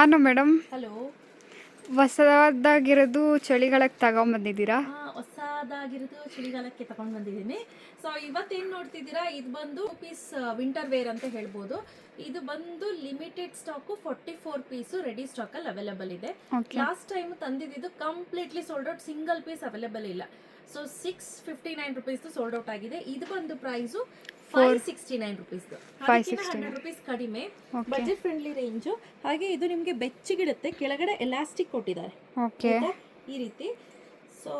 ಭಾನು madam. Hello. ಹೊಸದಾಗಿರೋದು ಚಳಿಗಾಲಕ್ಕೆ ತಗೊಂಬಂದಿದ್ದೀರಾ ಹೊಸದಾಗಿರೋದು ಚಳಿಗಾಲಕ್ಕೆ ತಗೊಂಡ್ ಬಂದಿದ್ದೀನಿ. So ಇವತ್ತೇನ್ ನೋಡ್ತಿದ್ದೀರಾ? ಇದು ಬಂದು ಪೀಸ್ ವಿಂಟರ್ ವೇರ್ ಅಂತ ಹೇಳ್ಬೋದು. ಇದು ಬಂದು limited stock forty four piece ready stock ಅಲ್ಲಿ ಅವೈಲೇಬಲ್ ಇದೆ. ಲಾಸ್ಟ್ ಟೈಮ್ ತಂದಿದ್ದು completely sold out single piece available ಇಲ್ಲ. So six fifty nine rupees sold out ಆಗಿದೆ. ಇದು ಬಂದು price five sixty nine rupees 569. Hundred rupees ಕಡಿಮೆ ಬಜೆಟ್ ಫ್ರೆಂಡ್ಲಿ ರೇಂಜು ಹಾಗೆ ಇದು ನಿಮಗೆ ಬೆಚ್ಚಗಿಡುತ್ತೆ ಕೆಳಗಡೆ ಎಲಾಸ್ಟಿಕ್ ಕೊಟ್ಟಿದ್ದಾರೆ. ಓಕೆ ಈ ರೀತಿ. ಸೊ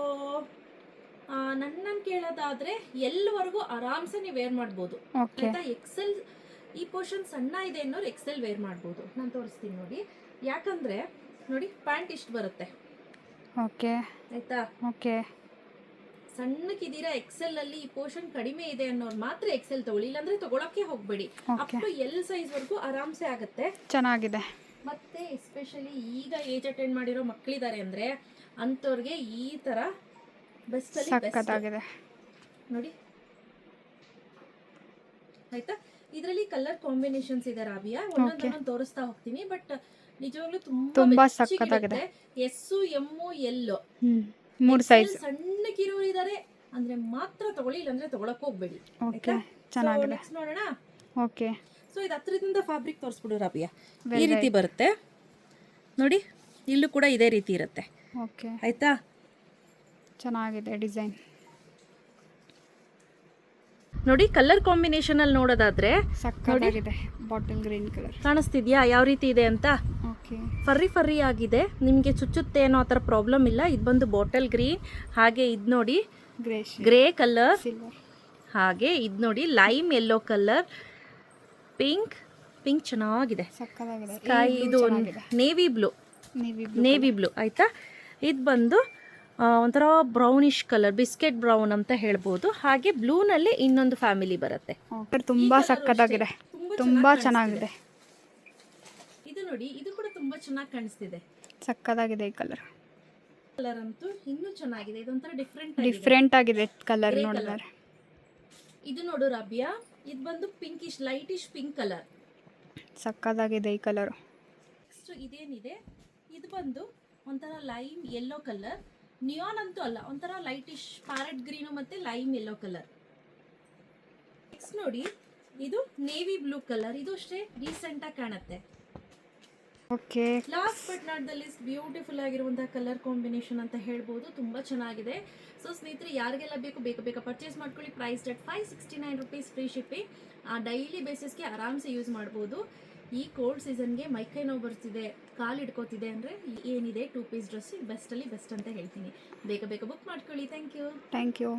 ನನ್ನನ್ನು ಕೇಳೋದಾದ್ರೆ ಎಲ್ಲವರೆಗೂ ಆರಾಮ್ಸೆ ನೀವು ವೇರ್ ಮಾಡ್ಬೋದು. ಆಯ್ತಾ? ಎಕ್ಸೆಲ್ ಈ ಪೋರ್ಷನ್ ಸಣ್ಣ ಇದೆ ಅನ್ನೋರು ಎಕ್ಸೆಲ್ ವೇರ್ ಮಾಡ್ಬೋದು. ನಾನು ತೋರಿಸ್ತೀನಿ ನೋಡಿ. ಯಾಕಂದ್ರೆ ನೋಡಿ ಪ್ಯಾಂಟ್ ಇಷ್ಟು ಬರುತ್ತೆ. ಓಕೆ ಆಯ್ತಾ? ಓಕೆ ಸಣ್ಣಕ್ಕಿದ್ದೀರಾ ಎಕ್ಸೆಲ್ ಅಲ್ಲಿ ಈ ಪೋರ್ಷನ್ ಕಡಿಮೆ ಇದೆ ಅನ್ನೋರು ಮಾತ್ರ ಎಕ್ಸೆಲ್ ತಗೊಳ್ಳಿ ಇಲ್ಲಾಂದ್ರೆ ತಗೊಳಕ್ಕೆ ಹೋಗ್ಬೇಡಿ. ಅಪ್ ಟು ಎಲ್ ಸೈಜ್ ವರ್ಗೂ ಆರಾಮ್ಸೆ ಆಗುತ್ತೆ. ಚೆನ್ನಾಗಿದೆ. ಮತ್ತೆ ಎಸ್ಪೆಷಲಿ ಈಗ ಏಜ್ ಅಟೆಂಡ್ ಮಾಡಿರೋ ಮಕ್ಕಳಿದ್ದಾರೆ ಅಂದ್ರೆ ಅಂಥವ್ರಿಗೆ ಈ ತರ ಬೆಸ್ಟ್. ಸಖತ್ತಾಗಿದೆ. ನೋಡಿ. ಆಯ್ತಾ? ಇದರಲ್ಲಿ ಕಲರ್ ಕಾಂಬಿನೇಷನ್ಸ್ ಇದೆ ರಾಬಿಯಾ. ಒಂದೊಂದೊಂದು ತೋರಿಸ್ತಾ ಹೋಗ್ತೀನಿ ಬಟ್ ನಿಜವಾಗ್ಲೂ ತುಂಬಾ ತುಂಬಾ. ಸಖತ್ತಾಗಿದೆ. ಎಸ್ಸು ಎಮ್ಮು ಎಲ್ಲು ಹ್ಞೂ ಮೂರು ಸೈಜ್ ಸಣ್ಣಕ್ಕಿರೋರು ಇದಾರೆ ಅಂದ್ರೆ ಮಾತ್ರ ತಗೊಳ್ಳಿ ಇಲ್ಲಾಂದ್ರೆ ತಗೊಳಕ್ ಹೋಗ್ಬೇಡಿ. ಓಕೆ ಚೆನ್ನಾಗಿದೆ. ನೆಕ್ಸ್ಟ್ ನೋಡೋಣ. ಓಕೆ ಸೊ ಇದು ಹತ್ರದಿಂದ ಫ್ಯಾಬ್ರಿಕ್ ತೋರಿಸ್ಬಿಡು ರಾಬಿಯಾ ಈ ರೀತಿ ಬರುತ್ತೆ. ನೋಡಿ ಇಲ್ಲೂ ಕೂಡ ಇದೇ ರೀತಿ ಇರುತ್ತೆ. ಓಕೆ ಆಯ್ತಾ? ಚೆನ್ನಾಗಿದೆ ಡಿಸೈನ್. ನೋಡಿ ಕಲರ್ ಕಾಂಬಿನೇಷನ್ ಅಲ್ಲಿ ನೋಡೋದಾದ್ರೆ ಸಖತ್ತಾಗಿದೆ. Bottle green colour. ಕಾಣಿಸ್ತಿದ್ಯಾ? ಯಾವ ರೀತಿ ಇದೆ ಅಂತ? ಓಕೆ. ಫರ್ರಿ ಫರ್ರಿ ಆಗಿದೆ. ನಿಮಗೆ ಚುಚ್ಚುತ್ತೆ ಅನ್ನೋ ಆ ಥರ ಪ್ರಾಬ್ಲಮ್ ಇಲ್ಲ. ಇದು ಬಂದು ಬಾಟಲ್ ಗ್ರೀನ್. ಹಾಗೆ ಇದು ನೋಡಿ. Grey colour. ಸಿಲ್ವರ್ ಹಾಗೆ ಇದು ನೋಡಿ. Lime yellow colour. Pink. Pink ಚೆನ್ನಾಗಿದೆ. ಸಕ್ಕತ್ತಾಗಿದೆ ಸ್ಕೈ ಇದು navy blue navy navy blue ಆಯಿತಾ? ಇದು ಬಂದು ಒಂಥರ ಬ್ರೌನಿಶ್ ಕಲರ್ ಬಿಸ್ಕೆಟ್ ಬ್ರೌನ್ ಅಂತ ಹೇಳ್ಬೋದು. ಹಾಗೆ ಬ್ಲೂನಲ್ಲಿ ಇನ್ನೊಂದು ಫ್ಯಾಮಿಲಿ ಬರುತ್ತೆ. ತುಂಬಾ ಸಖತ್ತಾಗಿದೆ ತುಂಬಾ ಚೆನ್ನಾಗಿದೆ. ಇದು ನೋಡಿ ಇದು ಕೂಡ ತುಂಬಾ ಚೆನ್ನಾಗಿ ಕಾಣಿಸ್ತಿದೆ. ಸಕ್ಕದಾಗಿದೆ ಈ ಕಲರ್ ಕಲರ್ ಅಂತೂ ಇನ್ನೂ ಚೆನ್ನಾಗಿದೆ. ಇದೊಂಥರ ಡಿಫ್ರೆಂಟ್ ಡಿಫ್ರೆಂಟ್ ಆಗಿದೆ ಕಲರ್ ನೋಡಿದ್ರೆ. ಇದು ನೋಡು ರಬಿಯಾ. ಇದು ಬಂದು ಪಿಂಕಿಶ್ ಲೈಟಿಶ್ ಪಿಂಕ್ ಕಲರ್ ಸಕ್ಕದಾಗಿದೆ ಈ ಕಲರ್ ನೆಕ್ಸ್ಟ್ ಇದೇನಿದೆ? ಇದು ಬಂದು ಒಂಥರ ಲೈಮ್ ಯೆಲ್ಲೋ ಕಲರ್ ನಿಯಾನ್ ಅಂತೂ ಅಲ್ಲ ಒಂಥರ ಲೈಟಿಶ್ ಪ್ಯಾರೆಟ್ ಗ್ರೀನು ಮತ್ತೆ ಲೈಮ್ ಯೆಲ್ಲೋ ಕಲರ್ ನೆಕ್ಸ್ಟ್ ನೋಡಿ ಇದು ನೇವಿ ಬ್ಲೂ ಕಲರ್ ಇದು ಅಷ್ಟೇ ರೀಸೆಂಟ್ ಆಗಿ ಕಾಣುತ್ತೆ. Okay last but not the least beautiful ಆಗಿರುವಂತಹ ಕಲರ್ ಕಾಂಬಿನೇಷನ್ ಅಂತ ಹೇಳ್ಬೋದು. ತುಂಬಾ ಚೆನ್ನಾಗಿದೆ. ಸೊ ಸ್ನೇಹಿತರೆ ಯಾರಿಗೆಲ್ಲ ಬೇಕು ಬೇಕು ಬೇಗ ಪರ್ಚೇಸ್ ಮಾಡ್ಕೊಳ್ಳಿ. Price that five sixty nine rupees free shipping ಆ ಡೈಲಿ ಬೇಸಿಸ್ಗೆ ಆರಾಮ್ಸೆ ಯೂಸ್ ಮಾಡ್ಬೋದು. ಈ ಕೋಲ್ಡ್ ಸೀಸನ್ಗೆ ಮೈಕೈ ನೋವು ಬರ್ತಿದೆ ಕಾಲು ಹಿಡ್ಕೋತಿದೆ ಅಂದರೆ ಏನಿದೆ? ಟೂ ಪೀಸ್ ಡ್ರೆಸ್ ಬೆಸ್ಟಲ್ಲಿ ಬೆಸ್ಟ್ ಅಂತ ಹೇಳ್ತೀನಿ. ಬೇಗ ಬೇಗ ಬುಕ್ ಮಾಡ್ಕೊಳ್ಳಿ. Thank you thank you